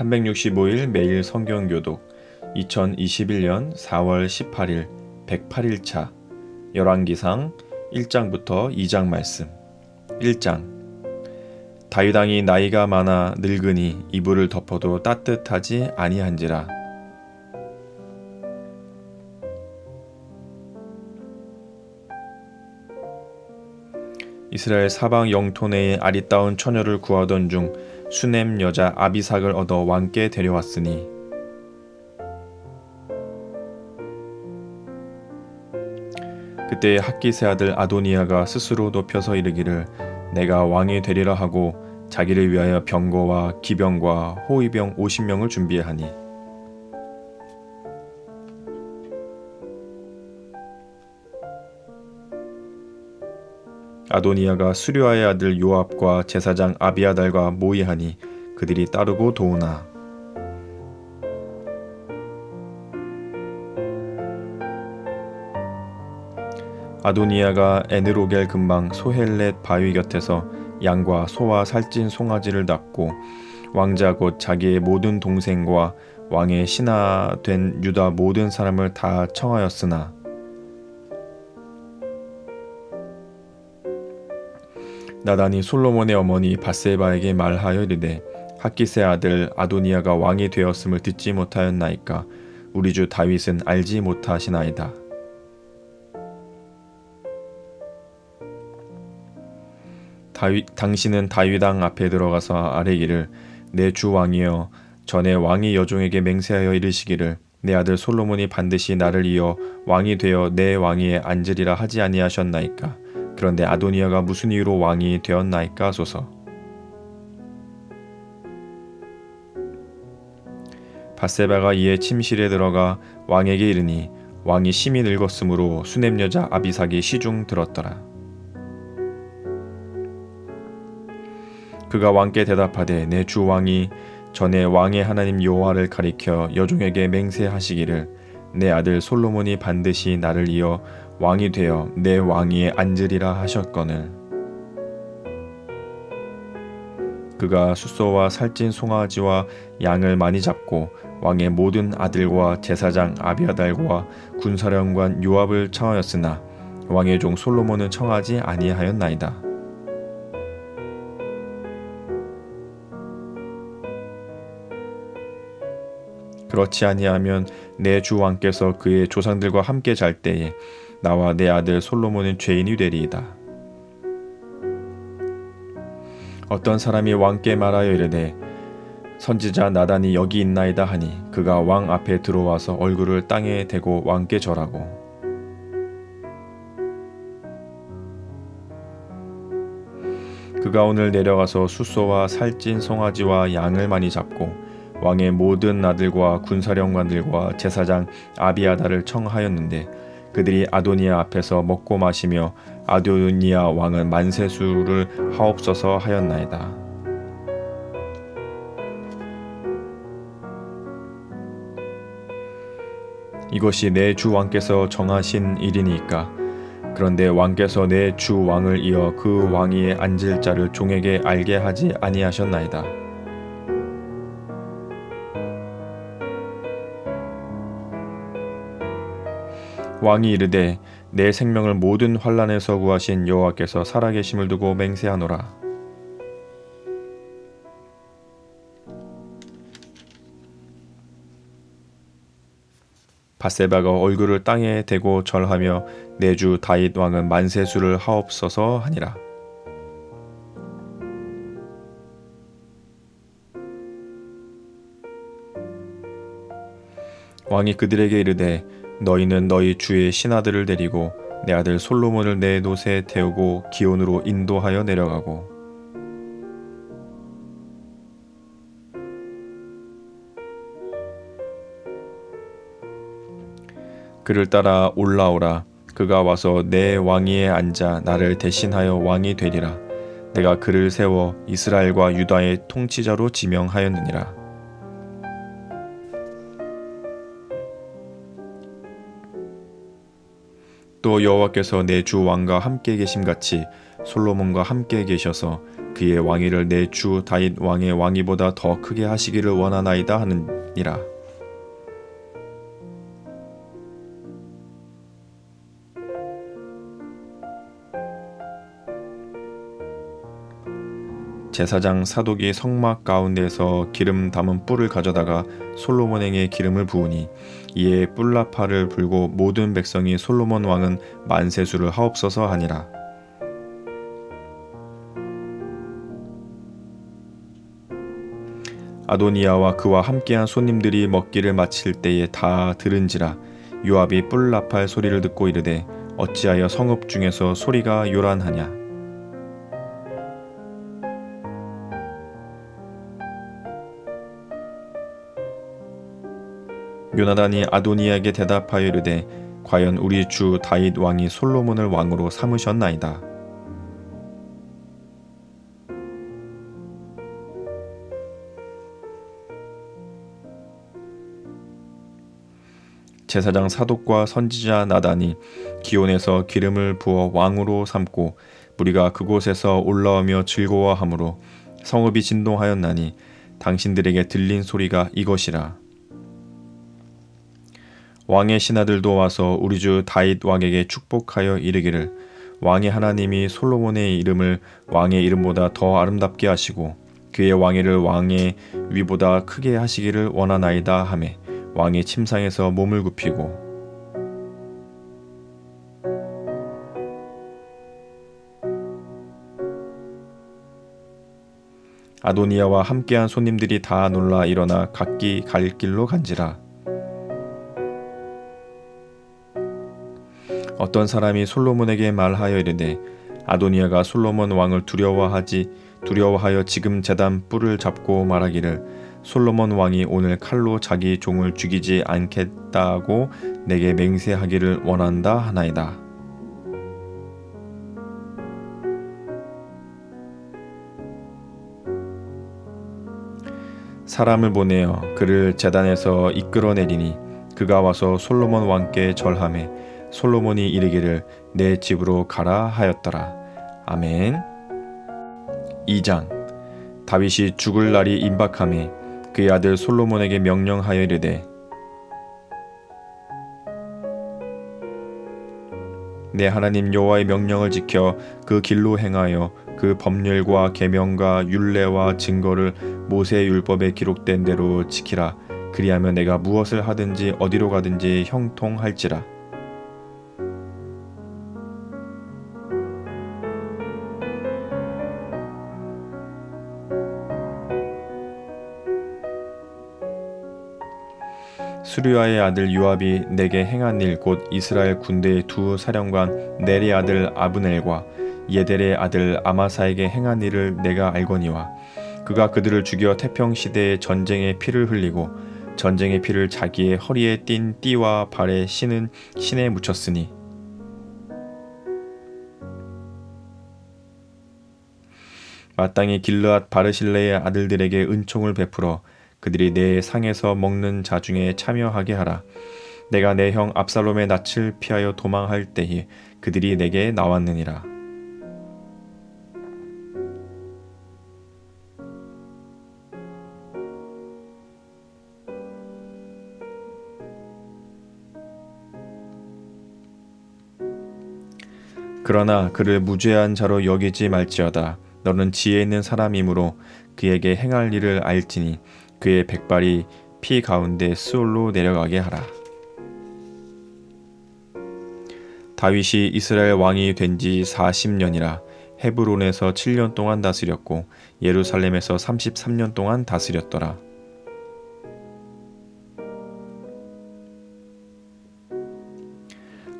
365일 매일 성경 교독 2021년 4월 18일 108일차 열왕기상 1장부터 2장 말씀. 1장. 다윗 왕이 나이가 많아 늙으니 이불을 덮어도 따뜻하지 아니한지라 이스라엘 사방 영토 내에 아리따운 처녀를 구하던 중 수넴 여자 아비삭을 얻어 왕께 데려왔으니 그때 학기세 아들 아도니아가 스스로 높여서 이르기를 내가 왕이 되리라 하고 자기를 위하여 병거와 기병과 호위병 50명을 준비하니 아도니아가 수류아의 아들 요압과 제사장 아비아달과 모이하니 그들이 따르고 도우나. 아도니아가 에느로겔 근방 소헬렛 바위 곁에서 양과 소와 살찐 송아지를 낳고 왕자 곧 자기의 모든 동생과 왕의 신하 된 유다 모든 사람을 다 청하였으나 나단이 솔로몬의 어머니 바세바에게 말하여 이르되 학기세 아들 아도니아가 왕이 되었음을 듣지 못하였나이까 우리 주 다윗은 알지 못하시나이다. 다윗 당신은 다윗 왕 앞에 들어가서 아뢰기를 내 주 왕이여 전에 왕이 여종에게 맹세하여 이르시기를 내 아들 솔로몬이 반드시 나를 이어 왕이 되어 내 왕위에 앉으리라 하지 아니하셨나이까 그런데 아도니아가 무슨 이유로 왕이 되었나이까 소서. 바세바가 이에 침실에 들어가 왕에게 이르니 왕이 심히 늙었으므로 수냄 여자 아비삭이 시중 들었더라. 그가 왕께 대답하되 내 주 왕이 전에 왕의 하나님 여호와를 가리켜 여종에게 맹세하시기를 내 아들 솔로몬이 반드시 나를 이어 왕이 되어 내 왕위에 앉으리라 하셨거늘 그가 숫소와 살찐 송아지와 양을 많이 잡고 왕의 모든 아들과 제사장 아비아달과 군사령관 요압을 청하였으나 왕의 종 솔로몬은 청하지 아니하였나이다. 그렇지 아니하면 내 주 왕께서 그의 조상들과 함께 잘 때에 나와 내 아들 솔로몬은 죄인이 되리이다. 어떤 사람이 왕께 말하여 이르되 선지자 나단이 여기 있나이다 하니 그가 왕 앞에 들어와서 얼굴을 땅에 대고 왕께 절하고 그가 오늘 내려가서 숫소와 살찐 송아지와 양을 많이 잡고 왕의 모든 아들과 군사령관들과 제사장 아비아다를 청하였는데 그들이 아도니아 앞에서 먹고 마시며 아도니아 왕은 만세수를 하옵소서 하였나이다. 이것이 내 주 왕께서 정하신 일이니까 그런데 왕께서 내 주 왕을 이어 그 왕위에 앉을 자를 종에게 알게 하지 아니하셨나이다. 왕이 이르되 내 생명을 모든 환란에서 구하신 여호와께서 살아계심을 두고 맹세하노라. 바세바가 얼굴을 땅에 대고 절하며 내 주 다윗 왕은 만세수를 하옵소서 하니라. 왕이 그들에게 이르되 너희는 너희 주의 신하들을 데리고 내 아들 솔로몬을 내 노새에 태우고 기온으로 인도하여 내려가고. 그를 따라 올라오라. 그가 와서 내 왕위에 앉아 나를 대신하여 왕이 되리라. 내가 그를 세워 이스라엘과 유다의 통치자로 지명하였느니라 또 여호와께서 내 주 왕과 함께 계심 같이 솔로몬과 함께 계셔서 그의 왕위를 내 주 다윗 왕의 왕위보다 더 크게 하시기를 원하나이다 하느니라. 제사장 사독이 성막 가운데서 기름 담은 뿔을 가져다가 솔로몬에게 기름을 부으니 이에 뿔나파를 불고 모든 백성이 솔로몬 왕은 만세수를 하옵소서 하니라. 아도니아와 그와 함께한 손님들이 먹기를 마칠 때에 다 들은지라 요압이 뿔나팔 소리를 듣고 이르되 어찌하여 성읍 중에서 소리가 요란하냐 요나단이 아도니아에게 대답하여 이르되 과연 우리 주 다윗 왕이 솔로몬을 왕으로 삼으셨나이다. 제사장 사독과 선지자 나단이 기온에서 기름을 부어 왕으로 삼고 무리가 그곳에서 올라오며 즐거워하므로 성읍이 진동하였나니 당신들에게 들린 소리가 이것이라. 왕의 신하들도 와서 우리 주 다윗 왕에게 축복하여 이르기를 왕의 하나님이 솔로몬의 이름을 왕의 이름보다 더 아름답게 하시고 그의 왕위를 왕의 위보다 크게 하시기를 원하나이다 하매 왕이 침상에서 몸을 굽히고. 아도니아와 함께한 손님들이 다 놀라 일어나 각기 갈 길로 간지라 어떤 사람이 솔로몬에게 말하여 이르되 아도니아가 솔로몬 왕을 두려워하지 두려워하여 지금 재단 뿔을 잡고 말하기를 솔로몬 왕이 오늘 칼로 자기 종을 죽이지 않겠다고 내게 맹세하기를 원한다 하나이다. 사람을 보내어 그를 재단에서 이끌어내리니 그가 와서 솔로몬 왕께 절함해 솔로몬이 이르기를 내 집으로 가라 하였더라. 아멘. 2장 다윗이 죽을 날이 임박함에 그의 아들 솔로몬에게 명령하여 이르되 내 하나님 여호와의 명령을 지켜 그 길로 행하여 그 법률과 계명과 율례와 증거를 모세 율법에 기록된 대로 지키라 그리하면 내가 무엇을 하든지 어디로 가든지 형통할지라 수르야의 아들 요압이 내게 행한 일 곧 이스라엘 군대의 두 사령관 네리 아들 아브넬과 예델의 아들 아마사에게 행한 일을 내가 알거니와 그가 그들을 죽여 태평 시대의 전쟁의 피를 흘리고 전쟁의 피를 자기의 허리에 띤 띠와 발에 신은 신에 묻혔으니. 마땅히 길르앗 바르실레의 아들들에게 은총을 베풀어 그들이 내 상에서 먹는 자 중에 참여하게 하라. 내가 내 형 압살롬의 낯을 피하여 도망할 때에 그들이 내게 나왔느니라. 그러나 그를 무죄한 자로 여기지 말지어다. 너는 지혜 있는 사람이므로 그에게 행할 일을 알지니 그의 백발이 피 가운데 스올로 내려가게 하라. 다윗이 이스라엘 왕이 된 지 40년이라 헤브론에서 7년 동안 다스렸고 예루살렘에서 33년 동안 다스렸더라.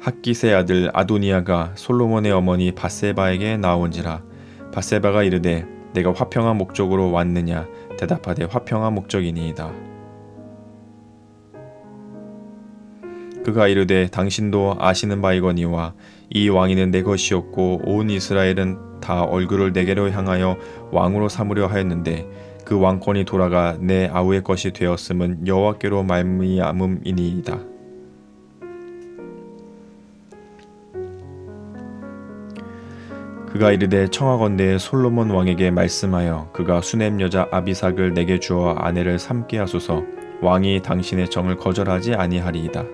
학기세 아들 아도니아가 솔로몬의 어머니 바세바에게 나온지라 바세바가 이르되 내가 화평한 목적으로 왔느냐 대답하되 화평한 목적이니이다. 그가 이르되 당신도 아시는 바이거니와 이 왕위는 내 것이었고 온 이스라엘은 다 얼굴을 내게로 향하여 왕으로 삼으려 하였는데 그 왕권이 돌아가 내 아우의 것이 되었음은 여호와께로 말미암음이니이다. 그가 이르되 청하건대 솔로몬 왕에게 말씀하여 그가 수냄 여자 아비삭을 내게 주어 아내를 삼게 하소서 왕이 당신의 정을 거절하지 아니하리이다.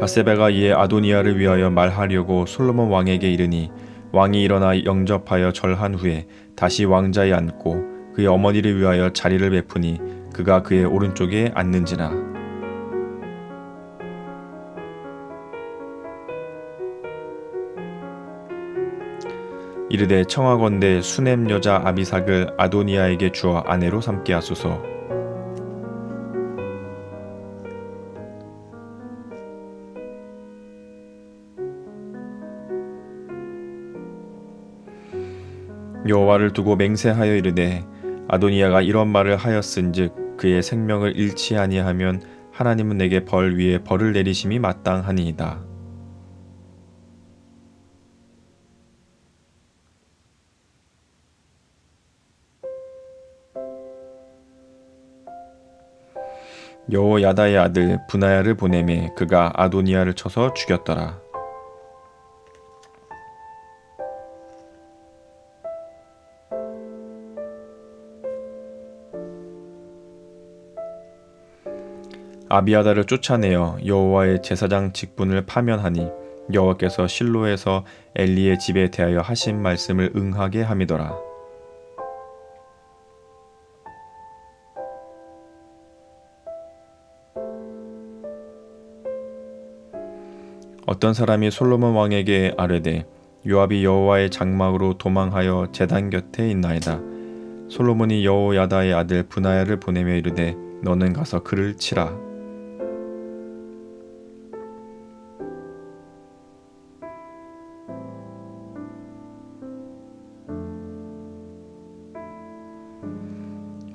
바세바가 이에 아도니아를 위하여 말하려고 솔로몬 왕에게 이르니 왕이 일어나 영접하여 절한 후에 다시 왕자에 앉고 그의 어머니를 위하여 자리를 베푸니 그가 그의 오른쪽에 앉는지라 이르되 청하건대 수냄 여자 아비삭을 아도니아에게 주어 아내로 삼게 하소서 여호와를 두고 맹세하여 이르되 아도니아가 이런 말을 하였은즉 그의 생명을 잃지 아니하면 하나님은 내게 벌 위에 벌을 내리심이 마땅하니이다. 여호야다의 아들 분하야를 보내매 그가 아도니아를 쳐서 죽였더라. 아비아다를 쫓아내어 여호와의 제사장 직분을 파면하니 여호와께서 실로에서 엘리의 집에 대하여 하신 말씀을 응하게 함이더라. 어떤 사람이 솔로몬 왕에게 아뢰되 요압이 여호와의 장막으로 도망하여 제단 곁에 있나이다. 솔로몬이 여호야다의 아들 분하야를 보내며 이르되 너는 가서 그를 치라.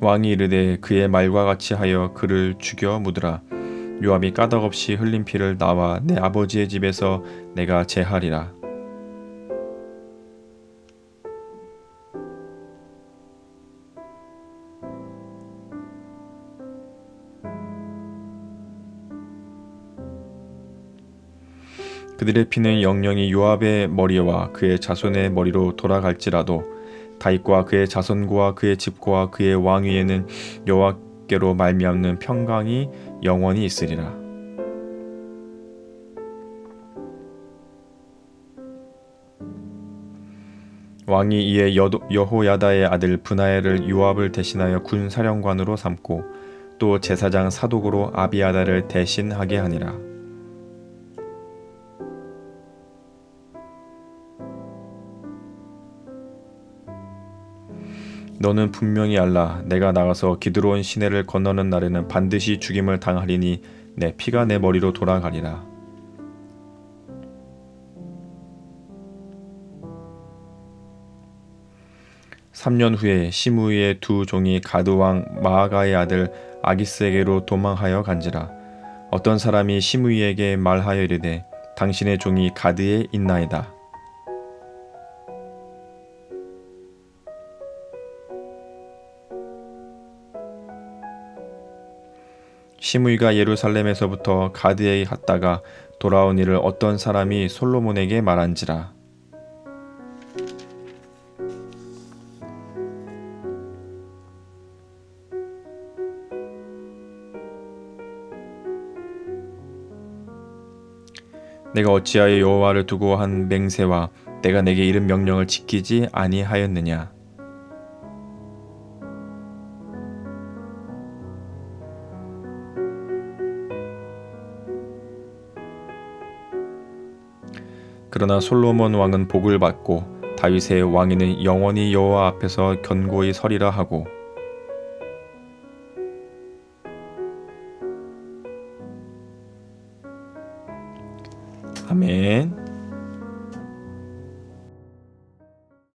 왕이 이르되 그의 말과 같이 하여 그를 죽여 묻으라. 요압이 까닭없이 흘린 피를 나와 내 아버지의 집에서 내가 제하리라. 그들의 피는 영영이 요압의 머리와 그의 자손의 머리로 돌아갈지라도 다윗과 그의 자손과 그의 집과 그의 왕위에는 여호와 께로 말미암는 평강이 영원히 있으리라. 왕이 이에 여도, 여호야다의 아들 분하엘을 요압을 대신하여 군 사령관으로 삼고 또 제사장 사독으로 아비아다를 대신하게 하니라. 너는 분명히 알라. 내가 나가서 기드로온 시내를 건너는 날에는 반드시 죽임을 당하리니 내 피가 내 머리로 돌아가리라. (3년) 후에 시므이의 두 종이 가드 왕 마아가의 아들 아기스에게로 도망하여 간지라. 어떤 사람이 시므이에게 말하여 이르되 당신의 종이 가드에 있나이다 시므이가 예루살렘에서부터 가드에 갔다가 돌아온 일을 어떤 사람이 솔로몬에게 말한지라. 내가 어찌하여 여호와를 두고 한 맹세와 내가 내게 이른 명령을 지키지 아니하였느냐 그러나 솔로몬 왕은 복을 받고 다윗의 왕위는 영원히 여호와 앞에서 견고히 서리라 하고